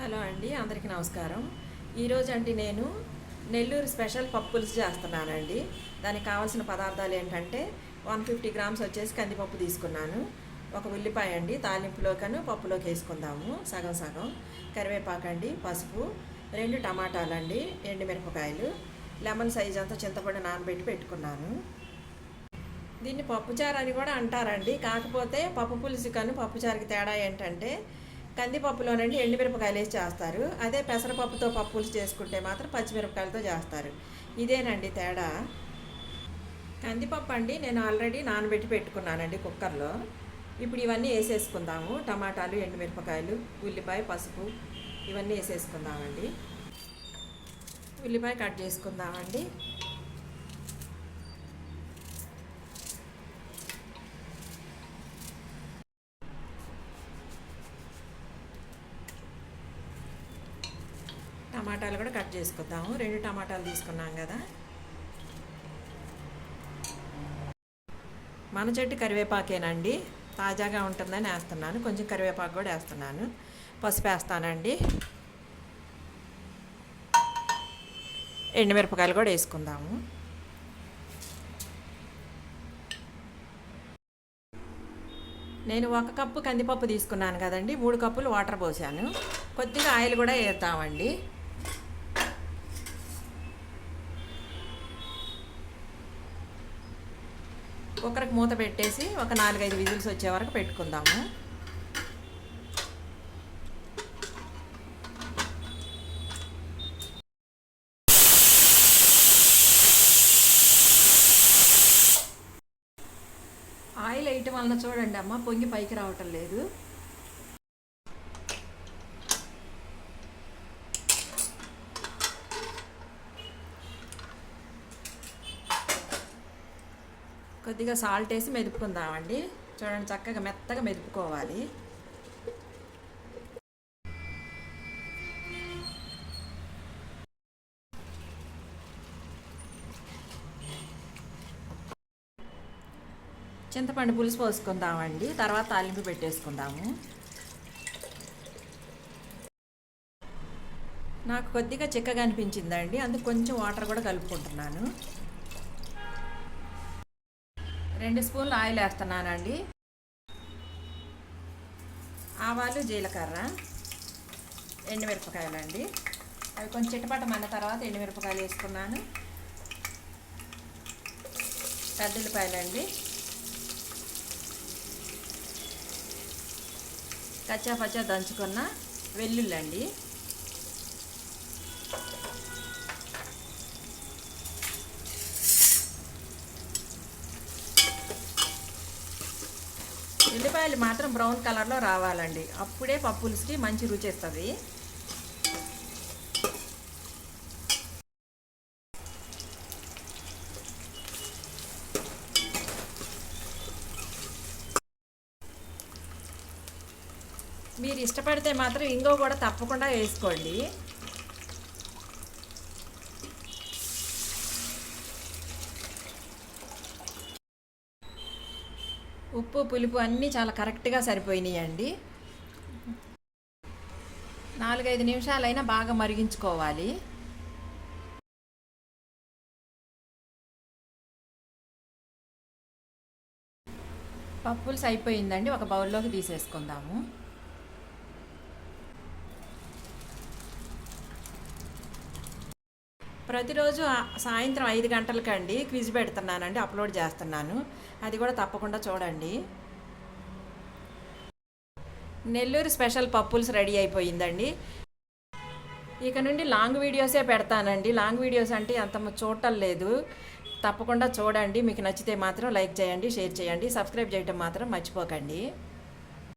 Hello అండి అందరికీ నమస్కారం. ఈరోజు అండి నేను నెల్లూరు స్పెషల్ పప్పు పులుసు చేస్తున్నానండి. దానికి కావాల్సిన పదార్థాలు ఏంటంటే వన్ ఫిఫ్టీ గ్రామ్స్ వచ్చేసి కందిపప్పు తీసుకున్నాను. ఒక ఉల్లిపాయ అండి తాలింపులోకను పప్పులోకి వేసుకుందాము సగం సగం. కరివేపాకు అండి పసుపు. రెండు టమాటాలండి ఎండుమిరపకాయలు లెమన్ సైజ్ అంతా చింతపండు నానబెట్టి పెట్టుకున్నాను. దీన్ని పప్పుచారు అని కూడా అంటారండి. కాకపోతే పప్పు పులుసు కను పప్పుచారుకి తేడా ఏంటంటే కందిపప్పులోనండి ఎండుమిరపకాయలు వేసి చేస్తారు. అదే పెసరపప్పుతో పప్పులు చేసుకుంటే మాత్రం పచ్చిమిరపకాయలతో చేస్తారు. ఇదేనండి తేడా. కందిపప్పు అండి నేను ఆల్రెడీ నానబెట్టి పెట్టుకున్నానండి కుక్కర్లో. ఇప్పుడు ఇవన్నీ వేసేసుకుందాము. టమాటాలు ఎండుమిరపకాయలు ఉల్లిపాయ పసుపు ఇవన్నీ వేసేసుకుందామండి. ఉల్లిపాయ కట్ చేసుకుందామండి. టమాటాలు కూడా కట్ చేసుకుందాము రెండు టమాటాలు తీసుకున్నాం కదా. మన చెట్టు కరివేపాకేనండి. తాజాగా ఉంటుందని వేస్తున్నాను. కొంచెం కరివేపాకు కూడా వేస్తున్నాను. పసుపు వేస్తానండి. ఎండుమిరపకాయలు కూడా వేసుకుందాము. నేను ఒక కప్పు కందిపప్పు తీసుకున్నాను కదండి. మూడు కప్పులు వాటర్ పోసాను. కొద్దిగా ఆయిల్ కూడా వేద్దామండి. కుక్కర్కి మూత పెట్టేసి ఒక నాలుగైదు విజిల్స్ వచ్చే వరకు పెట్టుకుందాము. ఆయిల్ వేయటం వలన చూడండి అమ్మ పొంగి పైకి రావటం లేదు. కొద్దిగా సాల్ట్ వేసి మెదుపుకుందామండి. చూడండి చక్కగా మెత్తగా మెదుపుకోవాలి. చింతపండు పులుసు పోసుకుందామండి. తర్వాత తాలింపు పెట్టేసుకుందాము. నాకు కొద్దిగా చిక్కగా అనిపించిందండి. అందుకు కొంచెం వాటర్ కూడా కలుపుకుంటున్నాను. రెండు స్పూన్లు ఆయిల్ వేస్తున్నానండి. ఆవాలు జీలకర్ర ఎండుమిరపకాయలండి. అవి కొంచెం చిట్టపట్టమన్న తర్వాత ఎండుమిరపకాయలు వేసుకున్నాను. పెద్దలపాయలండి కచ్చా పచ్చా దంచుకున్న వెల్లుల్లండి. ఉల్లిపాయలు మాత్రం బ్రౌన్ కలర్లో రావాలండి. అప్పుడే పప్పులకి మంచి రుచి వస్తుంది. మీరు ఇష్టపడితే మాత్రం ఇంగో కూడా తప్పకుండా వేసుకోండి. ఉప్పు పులుపు అన్నీ చాలా కరెక్ట్గా సరిపోయినాయండి. నాలుగైదు నిమిషాలైనా బాగా మరిగించుకోవాలి. పప్పులు అయిపోయిందండి ఒక బౌల్లోకి తీసేసుకుందాము. ప్రతిరోజు సాయంత్రం ఐదు గంటలకండి క్విజ్ పెడుతున్నానండి అప్లోడ్ చేస్తున్నాను. అది కూడా తప్పకుండా చూడండి. నెల్లూరు స్పెషల్ పప్పుల్స్ రెడీ అయిపోయిందండి. ఇక నుండి లాంగ్ వీడియోసే పెడతానండి. లాంగ్ వీడియోస్ అంటే అంత చూడటం లేదు. తప్పకుండా చూడండి. మీకు నచ్చితే మాత్రం లైక్ చేయండి షేర్ చేయండి. సబ్స్క్రైబ్ చేయటం మాత్రం మర్చిపోకండి.